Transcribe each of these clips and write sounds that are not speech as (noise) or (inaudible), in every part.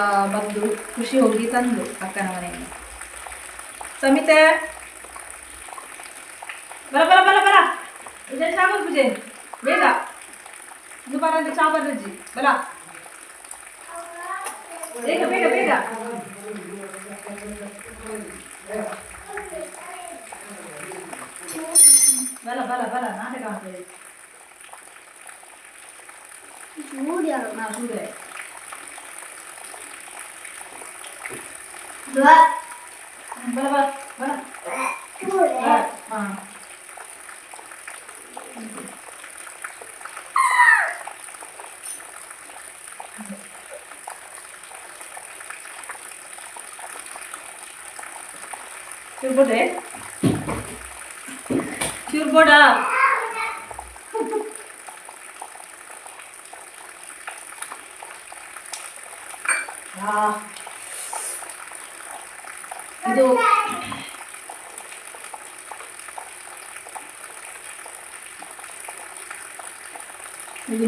ಆಟಿ ಅಮಾವಾಸ್ಯೆಯ ಬಂದು ಖುಷಿ ಹೋಗಿ ತಂದು ಅಕ್ಕನ ಮನೆಯಲ್ಲಿ ಸಮಿತೆ ಬರ ಬರ ಬರ ಬರ ಪೂಜೆ ಚಾಬರ್ ಪೂಜೆ ಬೇಗ ಇದು ಬರಂತೆ ಚಾಬರ್ ರಜ್ಜಿ ಬಲ ಬೇಗ ಬೇಗ ಬೇಗ ಬಲ ಬಲ ಬಲ ನಾಟಕ ಮಾಡ್ತೇವೆ ನಾ ಸೂರ್ಯ dua berapa berapa chưa Turbo deh. Turbo dah.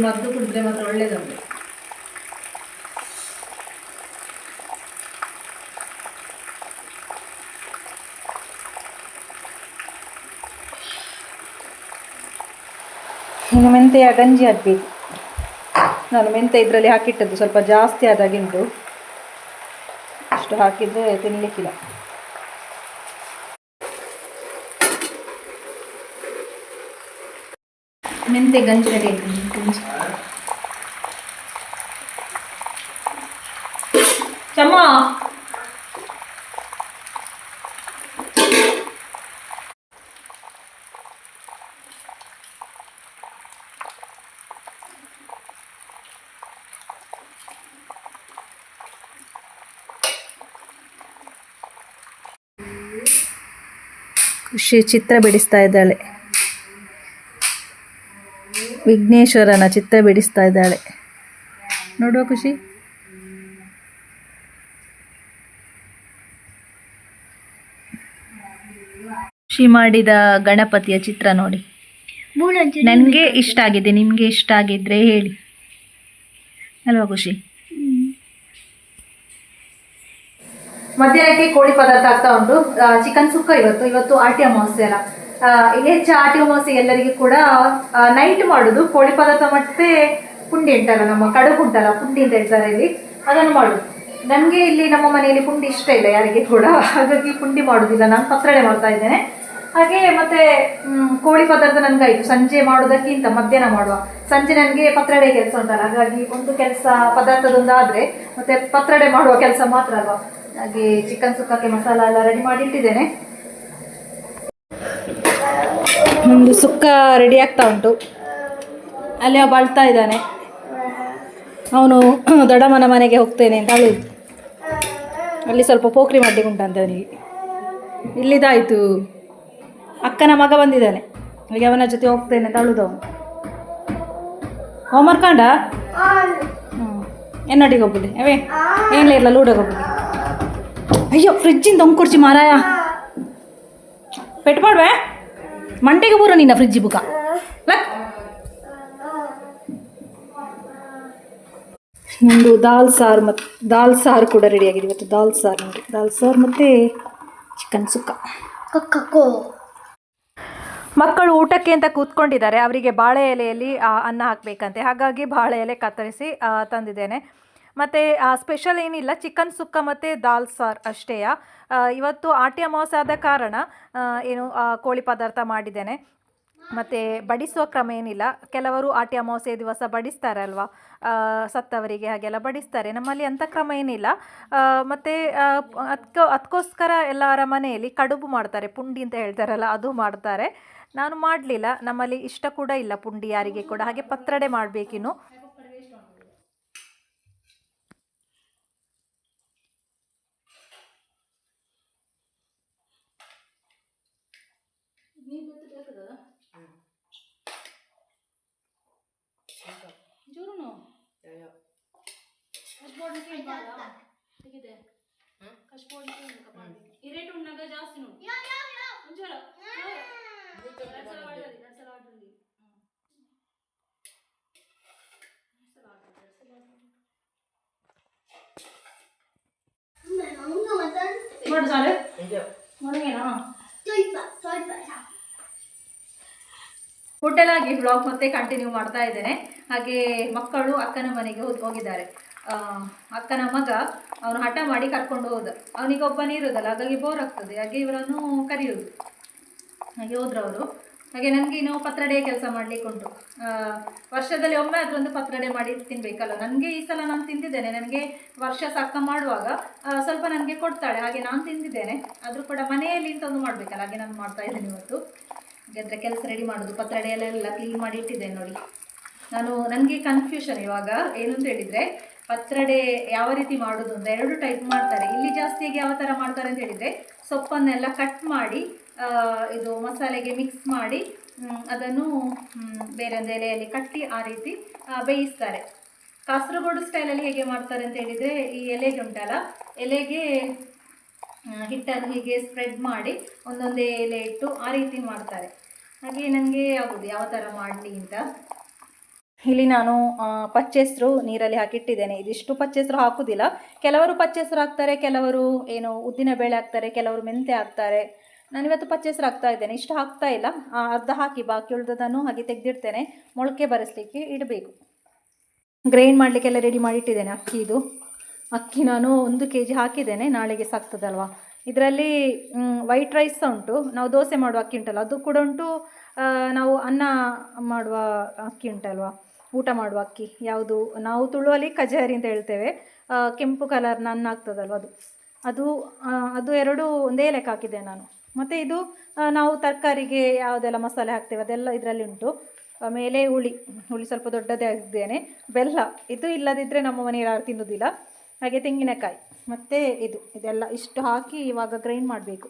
ಮದ್ದು ಕುಡಿದ್ರೆ ಮಾತ್ರ ಒಳ್ಳೇದಂತೆ ಇನ್ನು ಮೆಂತೆಯ ಗಂಜಿ ಹಾಕಬೇಕು. ನಾನು ಮೆಂತೆ ಇದರಲ್ಲಿ ಹಾಕಿಟ್ಟದ್ದು ಸ್ವಲ್ಪ ಜಾಸ್ತಿ ಆದಾಗಿಂಟು ಅಷ್ಟು ಹಾಕಿದರೆ ತಿನ್ನಲಿಕ್ಕಿಲ್ಲ ಮೆಂತೆ ಗಂಜಿ ರೆಡಿ ಚಮ್ಮ ಖುಷಿ ಚಿತ್ರ ಬಿಡಿಸ್ತಾ ಇದ್ದಾಳೆ. ವಿಘ್ನೇಶ್ವರನ ಚಿತ್ರ ಬಿಡಿಸ್ತಾ ಇದ್ದಾಳೆ. ನೋಡುವ ಖುಷಿ. ಖುಷಿ ಮಾಡಿದ ಗಣಪತಿಯ ಚಿತ್ರ ನೋಡಿ. ನನಗೆ ಇಷ್ಟ ಆಗಿದೆ, ನಿಮಗೆ ಇಷ್ಟ ಆಗಿದ್ರೆ ಹೇಳಿ. ಅಲ್ವಾ ಖುಷಿ? ಮಧ್ಯಾಹ್ನಕ್ಕೆ ಕೋಳಿ ಪದಾರ್ಥ ಆಗ್ತಾ ಉಂಟು. ಚಿಕನ್ ಸುಕ್ಕ ಇವತ್ತು ಇವತ್ತು ಆಟಿ ಅಮಾವಾಸ್ಯೆ ಅಲ್ಲ ಹೆಚ್ಚು ಆಟಿ ಅಮಾವಾಸ್ಯೆ ಎಲ್ಲರಿಗೂ ಕೂಡ ನೈಟ್ ಮಾಡುದು. ಕೋಳಿ ಪದಾರ್ಥ ಮತ್ತೆ ಪುಂಡಿ ಉಂಟಲ್ಲ ನಮ್ಮ ಕಡುಬು ಉಂಟಲ್ಲ, ಪುಂಡಿ ಅಂತ ಹೇಳ್ತಾರೆ ಇಲ್ಲಿ. ಅದನ್ನು ಮಾಡುದು. ನನಗೆ ಇಲ್ಲಿ ನಮ್ಮ ಮನೆಯಲ್ಲಿ ಪುಂಡಿ ಇಷ್ಟ ಇಲ್ಲ ಯಾರಿಗೆ ಕೂಡ. ಹಾಗಾಗಿ ಪುಂಡಿ ಮಾಡುದಿಲ್ಲ. ನಾನು ಪತ್ರಡೆ ಮಾಡ್ತಾ ಇದ್ದೇನೆ. ಹಾಗೆ ಮತ್ತೆ ಕೋಳಿ ಪದಾರ್ಥ ನನ್ಗಾಯ್ತು. ಸಂಜೆ ಮಾಡೋದಕ್ಕಿಂತ ಮಧ್ಯಾಹ್ನ ಮಾಡುವ. ಸಂಜೆ ನನಗೆ ಪತ್ರಡೆ ಕೆಲಸ ಉಂಟಲ್ಲ. ಹಾಗಾಗಿ ಒಂದು ಕೆಲಸ ಪದಾರ್ಥದೊಂದಾದ್ರೆ, ಮತ್ತೆ ಪತ್ರಡೆ ಮಾಡುವ ಕೆಲಸ ಮಾತ್ರ ಅಲ್ವಾ? ಹಾಗೆ ಚಿಕನ್ ಸುಕ್ಕಕ್ಕೆ ಮಸಾಲ ಎಲ್ಲ ರೆಡಿ ಮಾಡಿ ಇಟ್ಟಿದ್ದೇನೆ. ಒಂದು ಸುಕ್ಕ ರೆಡಿ ಆಗ್ತಾ ಉಂಟು. ಅಲ್ಲಿ ಅವ ಅಳ್ತಾ ಇದ್ದಾನೆ. ಅವನು (clears throat) ದೊಡ್ಡಮ್ಮನ ಮನೆಗೆ ಹೋಗ್ತೇನೆ ಅಂತ ಅಳು ಅಲ್ಲಿ ಸ್ವಲ್ಪ ಪೋಖ್ರಿ ಮಾಡ್ಲಿಕ್ಕೆ ಉಂಟಂತೆ ಅವನಿಗೆ. ಇಲ್ಲಿದಾಯಿತು ಅಕ್ಕನ ಮಗ ಬಂದಿದ್ದಾನೆ. ಹಾಗೆ ಅವನ ಜೊತೆ ಹೋಗ್ತೇನೆ ಅಂತ ಅಳುದು ಅವನು. ಹೋಮ್ವರ್ಕ್ ಕಂಡ ಹ್ಞೂ ಎನ್ನೊಟ್ಟಿಗೆ ಹೋಗ್ಬಿಡಿ. ಅವೇ ಏನಿಲ್ಲ ಇರಲ್ಲ ಲೂಡೋಗೆ ಹೋಗ್ಬಿಡಿ. ಅಯ್ಯೋ ಫ್ರಿಜ್ಜಿಂದ ಕುರ್ಚಿ ಮಾರಾಯ. ಪೆಟ್ಟು ಮಾಡ್ಬೇ? ಮಂಟೆಗೆ ಬರೋ ನಿನ್ನ ಫ್ರಿಜ್ ಬುಕ. ಲಕ್. ಒಂದು ದಾಲ್ ಸಾರು ಮತ್ತು ದಾಲ್ ಸಾರು ಕೂಡ ರೆಡಿ ಆಗಿದೆ ಇವತ್ತು ದಾಲ್ ಸಾರು ನೋಡಿ. ದಾಲ್ ಸಾರು ಮತ್ತು ಚಿಕನ್ ಸುಕ್ಕ. ಮಕ್ಕಳು ಊಟಕ್ಕೆ ಅಂತ ಕೂತ್ಕೊಂಡಿದ್ದಾರೆ. ಅವರಿಗೆ ಬಾಳೆ ಎಲೆಯಲ್ಲಿ ಅನ್ನ ಹಾಕಬೇಕಂತೆ. ಹಾಗಾಗಿ ಬಾಳೆ ಎಲೆ ಕತ್ತರಿಸಿ ತಂದಿದ್ದೇನೆ. ಮತ್ತು ಸ್ಪೆಷಲ್ ಏನಿಲ್ಲ ಚಿಕನ್ ಸುಕ್ಕ ಮತ್ತು ದಾಲ್ ಸಾರ್ ಅಷ್ಟೇ ಇವತ್ತು ಆಟಿ ಅಮಾವಾಸ್ಯೆ ಆದ ಕಾರಣ ಏನು ಕೋಳಿ ಪದಾರ್ಥ ಮಾಡಿದ್ದೇನೆ. ಮತ್ತು ಬಡಿಸುವ ಕ್ರಮ ಏನಿಲ್ಲ. ಕೆಲವರು ಆಟಿ ಅಮಾವಾಸ್ಯೆ ದಿವಸ ಬಡಿಸ್ತಾರೆ ಅಲ್ವಾ? ಸತ್ತವರಿಗೆ ಹಾಗೆಲ್ಲ ಬಡಿಸ್ತಾರೆ. ನಮ್ಮಲ್ಲಿ ಅಂಥ ಕ್ರಮ ಏನಿಲ್ಲ. ಮತ್ತು ಅದಕ್ಕೆ ಅದಕ್ಕೋಸ್ಕರ ಎಲ್ಲರ ಮನೆಯಲ್ಲಿ ಕಡುಬು ಮಾಡ್ತಾರೆ. ಪುಂಡಿ ಅಂತ ಹೇಳ್ತಾರಲ್ಲ, ಅದು ಮಾಡ್ತಾರೆ. ನಾನು ಮಾಡಲಿಲ್ಲ. ನಮ್ಮಲ್ಲಿ ಇಷ್ಟ ಕೂಡ ಇಲ್ಲ ಪುಂಡಿ ಯಾರಿಗೆ ಕೂಡ. ಹಾಗೆ ಪತ್ರಡೆ ಮಾಡಬೇಕಿನ್ನು. ನೀರು ಬಿಟ್ಟು ಬೇಕದ ಜೋರುನು ಕಷ್ಟಬೋರ್ಡ್ ಹೇಗಿದೆ ಕಷ್ಟಬೋರ್ಡ್ ಈ ರೇಟ್ ಉಣ್ಣಾಗ ಜಾಸ್ತಿ ನೋಡಿ ಒಂಚೂರು ಸಲ ಆಡ್ರಿ ಎರಡು ಸಲ ಆಡ್ರಿ ಸಲ ಆಡ್ರಿ ಎರಡು ಸಲ ಆಡ್ರಿ ಮಾಡ್ತಾರೆ ಮಾಡೋಣ ಸ್ವಲ್ಪ ಸ್ವಲ್ಪ ಹೋಟೆಲ್ ಆಗಿ ಬ್ಲಾಗ್ ಮತ್ತೆ ಕಂಟಿನ್ಯೂ ಮಾಡ್ತಾ ಇದ್ದೇನೆ. ಹಾಗೆ ಮಕ್ಕಳು ಅಕ್ಕನ ಮನೆಗೆ ಹೋಗಿ ಹೋಗಿದ್ದಾರೆ. ಅಕ್ಕನ ಮಗ ಅವನು ಹಠ ಮಾಡಿ ಕರ್ಕೊಂಡು ಹೋದ. ಅವನಿಗೆ ಒಬ್ಬನೇ ಇರೋದಲ್ಲ, ಹಾಗಾಗಿ ಬೋರ್ ಆಗ್ತದೆ. ಹಾಗೆ ಇವರನ್ನು ಕರೆಯುವುದು ಹಾಗೆ ಹೋದ್ರವರು. ಹಾಗೆ ನನಗೆ ಇನ್ನು ಪತ್ರಡೆ ಕೆಲಸ ಮಾಡಲಿಕ್ಕೆ ಉಂಟು. ವರ್ಷದಲ್ಲಿ ಒಮ್ಮೆ ಅದರೊಂದು ಪತ್ರಡೆ ಮಾಡಿ ತಿನ್ಬೇಕಲ್ಲ. ನನಗೆ ಈ ಸಲ ನಾನು ತಿಂದಿದ್ದೇನೆ. ನನಗೆ ವರ್ಷ ಸಾಕ ಮಾಡುವಾಗ ಸ್ವಲ್ಪ ನನಗೆ ಕೊಡ್ತಾಳೆ. ಹಾಗೆ ನಾನು ತಿಂದಿದ್ದೇನೆ. ಆದರೂ ಕೂಡ ಮನೆಯಲ್ಲಿ ಇಂಥ ಒಂದು ಮಾಡಬೇಕಲ್ಲ. ಹಾಗೆ ನಾನು ಮಾಡ್ತಾ ಇದ್ದೇನೆ ಇವತ್ತು. ಹಾಗಾದರೆ ಕೆಲಸ ರೆಡಿ ಮಾಡೋದು ಪತ್ರಡೆ ಎಲ್ಲ ಕ್ಲೀನ್ ಮಾಡಿ ಇಟ್ಟಿದ್ದೇನೆ ನೋಡಿ. ನಾನು, ನನಗೆ ಕನ್ಫ್ಯೂಷನ್ ಇವಾಗ, ಏನು ಅಂತ ಹೇಳಿದರೆ ಪತ್ರಡೆ ಯಾವ ರೀತಿ ಮಾಡೋದು ಅಂತ ಎರಡು ಟೈಪ್ ಮಾಡ್ತಾರೆ. ಇಲ್ಲಿ ಜಾಸ್ತಿಯಾಗಿ ಯಾವ ಥರ ಮಾಡ್ತಾರೆ ಅಂತ ಹೇಳಿದರೆ, ಸೊಪ್ಪನ್ನೆಲ್ಲ ಕಟ್ ಮಾಡಿ ಇದು ಮಸಾಲೆಗೆ ಮಿಕ್ಸ್ ಮಾಡಿ ಅದನ್ನು ಬೇರೆ ಒಂದು ಎಲೆಯಲ್ಲಿ ಕಟ್ಟಿ ಆ ರೀತಿ ಬೇಯಿಸ್ತಾರೆ. ಕಾಸರಗೋಡು ಸ್ಟೈಲಲ್ಲಿ ಹೇಗೆ ಮಾಡ್ತಾರೆ ಅಂತ ಹೇಳಿದರೆ, ಈ ಎಲೆಗೆ ಉಂಟಲ್ಲ, ಎಲೆಗೆ ಹಿಟ್ಟನ್ನು ಹೀಗೆ ಸ್ಪ್ರೆಡ್ ಮಾಡಿ ಒಂದೊಂದೇ ಎಲೆ ಇಟ್ಟು ಆ ರೀತಿ ಮಾಡ್ತಾರೆ. ಹಾಗೆ ನನಗೆ ಆಗೋದು ಯಾವ ಥರ ಮಾಡಲಿ ಅಂತ. ಇಲ್ಲಿ ನಾನು ಪಚ್ಚೆಸರು ನೀರಲ್ಲಿ ಹಾಕಿಟ್ಟಿದ್ದೇನೆ. ಇದಿಷ್ಟು ಪಚ್ಚೆಸರು ಹಾಕೋದಿಲ್ಲ. ಕೆಲವರು ಪಚ್ಚೆಸರು ಹಾಕ್ತಾರೆ, ಕೆಲವರು ಏನು ಉದ್ದಿನ ಬೇಳೆ ಹಾಕ್ತಾರೆ, ಕೆಲವರು ಮೆಂತೆ ಹಾಕ್ತಾರೆ. ನಾನಿವತ್ತು ಪಚ್ಚೆಸರು ಹಾಕ್ತಾ ಇದ್ದೇನೆ. ಇಷ್ಟು ಹಾಕ್ತಾ ಇಲ್ಲ. ಅರ್ಧ ಹಾಕಿ, ಬಾಕಿ ಉಳಿದದನ್ನು ಹಾಗೆ ತೆಗೆದಿಡ್ತೇನೆ. ಮೊಳಕೆ ಬರೆಸಲಿಕ್ಕೆ ಇಡಬೇಕು. ಗ್ರೈಂಡ್ ಮಾಡಲಿಕ್ಕೆಲ್ಲ ರೆಡಿ ಮಾಡಿಟ್ಟಿದ್ದೇನೆ ಅಕ್ಕಿದು ಅಕ್ಕಿ ನಾನು ಒಂದು ಕೆ ಜಿ ಹಾಕಿದ್ದೇನೆ. ನಾಳೆಗೆ ಸಾಕ್ತದಲ್ವಾ? ಇದರಲ್ಲಿ ವೈಟ್ ರೈಸ್ ಸಹ ಉಂಟು. ನಾವು ದೋಸೆ ಮಾಡುವ ಅಕ್ಕಿ ಉಂಟಲ್ಲ, ಅದು ಕೂಡ ಉಂಟು ನಾವು ಅನ್ನ ಮಾಡುವ ಅಕ್ಕಿ ಉಂಟಲ್ವಾ? ಊಟ ಮಾಡುವ ಅಕ್ಕಿ, ಯಾವುದು? ನಾವು ತುಳುವಲ್ಲಿ ಕಜಾರಿ ಅಂತ ಹೇಳ್ತೇವೆ. ಕೆಂಪು ಕಲರ್ನ ಅನ್ನ ಆಗ್ತದಲ್ವ ಅದು? ಅದು ಅದು ಎರಡು ಒಂದೇ ಲೆಕ್ಕ ಹಾಕಿದೆ ನಾನು. ಮತ್ತು ಇದು ನಾವು ತರಕಾರಿಗೆ ಯಾವುದೆಲ್ಲ ಮಸಾಲೆ ಹಾಕ್ತೇವೆ, ಅದೆಲ್ಲ ಇದರಲ್ಲಿ ಉಂಟು. ಆಮೇಲೆ ಹುಳಿ ಹುಳಿ ಸ್ವಲ್ಪ ದೊಡ್ಡದೇ ಆಗಿದ್ದೇನೆ ಬೆಲ್ಲ, ಇದು ಇಲ್ಲದಿದ್ದರೆ ನಮ್ಮ ಮನೆಯಲ್ಲಿ ಯಾರು ತಿನ್ನೋದಿಲ್ಲ. ಹಾಗೆ ತೆಂಗಿನಕಾಯಿ. ಮತ್ತು ಇದು ಇದೆಲ್ಲ ಇಷ್ಟು ಹಾಕಿ ಇವಾಗ ಗ್ರೈಂಡ್ ಮಾಡಬೇಕು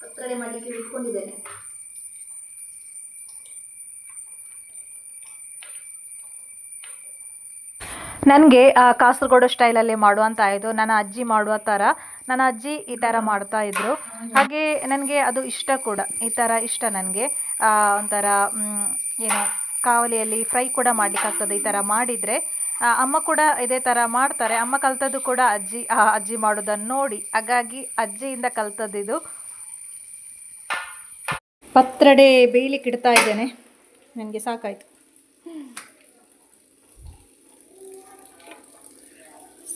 ಕತ್ತಲೆ ಮಾಡಲಿಕ್ಕೆ ಇಟ್ಕೊಂಡಿದ್ದೇನೆ. ನನಗೆ ಕಾಸರಗೋಡು ಸ್ಟೈಲಲ್ಲಿ ಮಾಡುವಂತ ಇದು, ನನ್ನ ಅಜ್ಜಿ ಮಾಡುವ ಥರ ನನ್ನ ಅಜ್ಜಿ ಈ ಥರ ಮಾಡ್ತಾ ಇದ್ರು. ಹಾಗೆ ನನಗೆ ಅದು ಇಷ್ಟ ಕೂಡ. ಈ ಥರ ಇಷ್ಟ ನನಗೆ. ಒಂಥರ ಏನು, ಕಾವಲಿಯಲ್ಲಿ ಫ್ರೈ ಕೂಡ ಮಾಡಲಿಕ್ಕಾಗ್ತದೆ ಈ ಥರ ಮಾಡಿದರೆ. ಅಮ್ಮ ಕೂಡ ಇದೇ ಥರ ಮಾಡ್ತಾರೆ. ಅಮ್ಮ ಕಲ್ತದ್ದು ಕೂಡ ಅಜ್ಜಿ ಅಜ್ಜಿ ಮಾಡೋದನ್ನು ನೋಡಿ. ಹಾಗಾಗಿ ಅಜ್ಜಿಯಿಂದ ಕಲ್ತದ್ದಿದು. ಪತ್ರಡೆ ಬೇಯಲಿಕ್ಕೆ ಇಡ್ತಾ ಇದ್ದೇನೆ. ನನಗೆ ಸಾಕಾಯಿತು.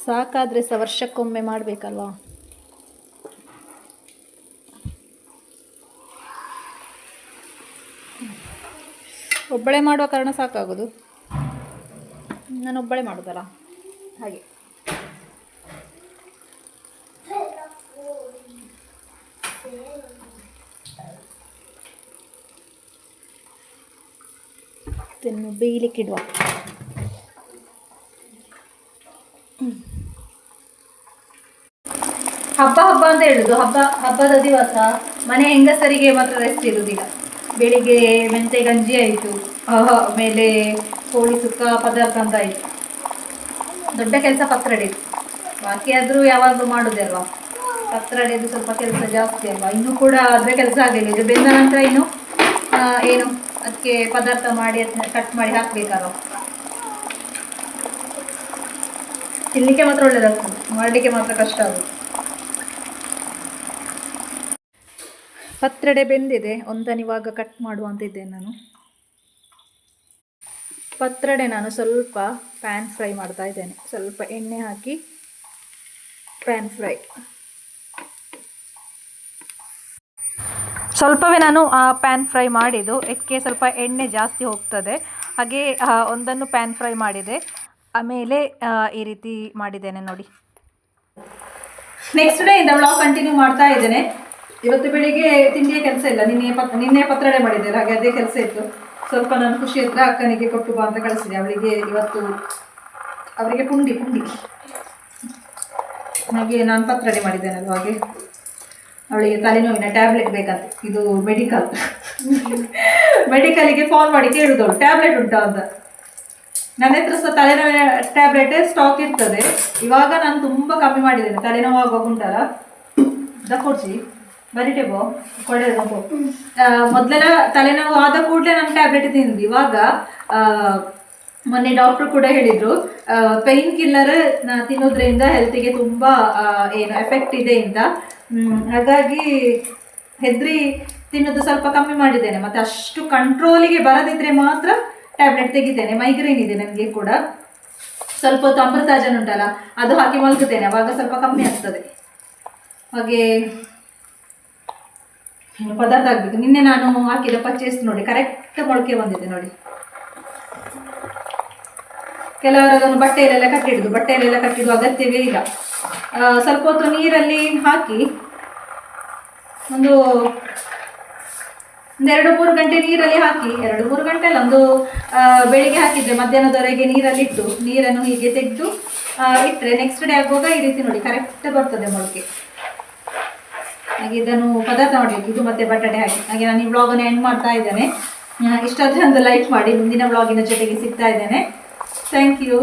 ಸಾಕಾದರೆ ಸಹ ವರ್ಷಕ್ಕೊಮ್ಮೆ ಮಾಡಬೇಕಲ್ವಾ? ಒಬ್ಬಳೆ ಮಾಡುವ ಕಾರಣ ಸಾಕಾಗೋದು. ನಾನು ಒಬ್ಬಳೆ ಮಾಡೋದಲ್ಲ? ಹಾಗೆ. ಇದನ್ನು ಬೇಯಲಿಕ್ಕಿಡುವ. ಹಬ್ಬ ಹಬ್ಬ ಅಂತ ಹೇಳುದು. ಹಬ್ಬ, ಹಬ್ಬದ ದಿವಸ ಮನೆ ಹೆಂಗಸರಿಗೆ ಮಾತ್ರ ರೆಸ್ಟ್ ಇರುವುದಿಲ್ಲ. ಬೆಳಿಗ್ಗೆ ಮೆಂತೆ ಗಂಜಿ ಆಯಿತು. ಆಮೇಲೆ ಕೋಳಿ ಸುಕ್ಕ ಪದಾರ್ಥ ಅಂತ ಆಯಿತು. ದೊಡ್ಡ ಕೆಲಸ ಪತ್ರಡೆ ಬಾಕಿ ಆದರೂ ಯಾವಾಗಲೂ ಮಾಡೋದೇ ಅಲ್ವಾ? ಪತ್ರಡೆದು ಸ್ವಲ್ಪ ಕೆಲಸ ಜಾಸ್ತಿ ಅಲ್ವಾ? ಇನ್ನೂ ಕೂಡ ಅದರ ಕೆಲಸ ಆಗಲಿಲ್ಲ. ಇದು ಬೆಂದ ನಂತರ ಇನ್ನು ಏನು? ಅದಕ್ಕೆ ಪದಾರ್ಥ ಮಾಡಿ, ಅದನ್ನ ಕಟ್ ಮಾಡಿ ಹಾಕ್ಬೇಕಲ್ಲ ತಿನ್ನಲಿಕ್ಕೆ ಮಾತ್ರ ಒಳ್ಳೇದಾಗ್ತದೆ. ಮಾಡಲಿಕ್ಕೆ ಮಾತ್ರ ಕಷ್ಟ ಆಗುತ್ತೆ. ಪತ್ರಡೆ ಬೆಂದಿದೆ. ಒಂದನಿವಾಗ ಕಟ್ ಮಾಡುವ ಅಂತ ಮಾಡುವಂತಿದ್ದೇನೆ ನಾನು. ಪತ್ರಡೆ ನಾನು ಸ್ವಲ್ಪ ಪ್ಯಾನ್ ಫ್ರೈ ಮಾಡ್ತಾ ಇದ್ದೇನೆ. ಸ್ವಲ್ಪ ಎಣ್ಣೆ ಹಾಕಿ ಪ್ಯಾನ್ ಫ್ರೈ ಸ್ವಲ್ಪವೇ ನಾನು ಪ್ಯಾನ್ ಫ್ರೈ ಮಾಡಿದ್ದು. ಇದಕ್ಕೆ ಸ್ವಲ್ಪ ಎಣ್ಣೆ ಜಾಸ್ತಿ ಹೋಗ್ತದೆ. ಹಾಗೆ ಒಂದನ್ನು ಪ್ಯಾನ್ ಫ್ರೈ ಮಾಡಿದೆ. ಆಮೇಲೆ ಈ ರೀತಿ ಮಾಡಿದ್ದೇನೆ ನೋಡಿ. ನೆಕ್ಸ್ಟ್ ಡೇ ಇಂದ ವ್ಲಾಗ್ ಕಂಟಿನ್ಯೂ ಮಾಡ್ತಾ ಇದ್ದೇನೆ. ಇವತ್ತು ಬೆಳಿಗ್ಗೆ ತಿಂಡಿಯ ಕೆಲಸ ಇಲ್ಲ. ನಿನ್ನೆ ಪತ್ ನಿನ್ನೆ ಪತ್ರಡೆ ಮಾಡಿದ್ದೇನೆ. ಹಾಗೆ ಅದೇ ಕೆಲಸ ಇತ್ತು. ಸ್ವಲ್ಪ ನಾನು ಖುಷಿ ಹತ್ರ ಅಕ್ಕನಿಗೆ ಕೊಟ್ಟು ಬಾ ಅಂತ ಕಳಿಸಿದೆ. ಅವಳಿಗೆ ಇವತ್ತು, ಅವರಿಗೆ ಪುಂಡಿ ಪುಂಡಿ. ಹಾಗೆ ನಾನು ಪತ್ರಡೆ ಮಾಡಿದ್ದೇನೆ ಹಾಗೆ. ಅವಳಿಗೆ ತಲೆನೋವಿನ ಟ್ಯಾಬ್ಲೆಟ್ ಬೇಕಂತ ಇದು ಮೆಡಿಕಲ್ ಮೆಡಿಕಲಿಗೆ ಫೋನ್ ಮಾಡಿ ಕೇಳುದು ಟ್ಯಾಬ್ಲೆಟ್ ಉಂಟಾ ಅಂತ. ನನ್ನ ಹತ್ರ ಸಹ ತಲೆನೋವಿನ ಟ್ಯಾಬ್ಲೆಟ್ ಸ್ಟಾಕ್ ಇರ್ತದೆ. ಇವಾಗ ನಾನು ತುಂಬ ಕಮ್ಮಿ ಮಾಡಿದ್ದೇನೆ. ತಲೆನೋವು ಆಗುವಾಗ ಉಂಟಲ್ಲ? ದಕ್ಕೊಡ್ಸಿ ಬರಿಟೇಬೋ ಕೊಳ್ಳೆ ಮೊದಲೆಲ್ಲ ತಲೆನೋವು ಆದ ಕೂಡಲೇ ನಾನು ಟ್ಯಾಬ್ಲೆಟ್ ತಿಂದು ಇವಾಗ ಮೊನ್ನೆ ಡಾಕ್ಟ್ರು ಕೂಡ ಹೇಳಿದ್ರು ಪೈನ್ ಕಿಲ್ಲರ್ ತಿನ್ನೋದ್ರಿಂದ ಹೆಲ್ತಿಗೆ ತುಂಬ ಏನು ಎಫೆಕ್ಟ್ ಇದೆ ಅಂತ. ಹಾಗಾಗಿ ಹೆದ್ರಿ ತಿನ್ನೋದು ಸ್ವಲ್ಪ ಕಮ್ಮಿ ಮಾಡಿದ್ದೇನೆ. ಮತ್ತೆ ಅಷ್ಟು ಕಂಟ್ರೋಲಿಗೆ ಬರದಿದ್ರೆ ಮಾತ್ರ ಟ್ಯಾಬ್ಲೆಟ್ ತೆಗಿತೇನೆ. ಮೈಗ್ರೇನ್ ಇದೆ ನನಗೆ ಕೂಡ. ಸ್ವಲ್ಪ ಹೊತ್ತು ಅಮೃತಾಜನ್ ಉಂಟಲ್ಲ, ಅದು ಹಾಕಿ ಮಲಗುತ್ತೇನೆ. ಅವಾಗ ಸ್ವಲ್ಪ ಕಮ್ಮಿ ಆಗ್ತದೆ. ಹಾಗೆ ಪದಾರ್ಥ ಆಗಬೇಕು ನಿನ್ನೆ ನಾನು ಹಾಕಿದ ಪರ್ಚೇಸ್ ನೋಡಿ ಕರೆಕ್ಟ್ ಮೊಳಕೆ ಬಂದಿದೆ ನೋಡಿ. ಕೆಲವರು ಅದನ್ನು ಬಟ್ಟೆಯಲ್ಲೆಲ್ಲ ಕಟ್ಟಿಡುದು. ಬಟ್ಟೆಯಲ್ಲೆಲ್ಲ ಕಟ್ಟಿಡುವ ಅಗತ್ಯವೇ ಇಲ್ಲ. ಸ್ವಲ್ಪ ಹೊತ್ತು ನೀರಲ್ಲಿ ಹಾಕಿ ಒಂದು ಒಂದು ಎರಡು ಮೂರು ಗಂಟೆ ನೀರಲ್ಲಿ ಹಾಕಿ, ಎರಡು ಮೂರು ಗಂಟೆ ಅಲ್ಲ, ಒಂದು ಬೆಳಿಗ್ಗೆ ಹಾಕಿದ್ರೆ ಮಧ್ಯಾಹ್ನದವರೆಗೆ ನೀರಲ್ಲಿ ಇಟ್ಟು ನೀರನ್ನು ಹೀಗೆ ತೆಗೆದು ಇಟ್ಟರೆ ನೆಕ್ಸ್ಟ್ ಡೇ ಆಗುವಾಗ ಈ ರೀತಿ ನೋಡಿ ಕರೆಕ್ಟ್ ಬರ್ತದೆ ಮೊಳಕೆ. ಹಾಗೆ ಇದನ್ನು ಪದಾರ್ಥ ಮಾಡಬೇಕು, ಇದು ಮತ್ತೆ ಬಟಾಟೆ ಹಾಕಿ. ಹಾಗೆ ನಾನು ಈ ವ್ಲಾಗನ್ನು ಎಂಡ್ ಮಾಡ್ತಾ ಇದ್ದೇನೆ. ಇಷ್ಟಾದ್ರೆ ಒಂದು ಲೈಕ್ ಮಾಡಿ, ಮುಂದಿನ ವ್ಲಾಗಿನ ಜೊತೆಗೆ ಸಿಗ್ತಾ ಇದ್ದೇನೆ. Thank you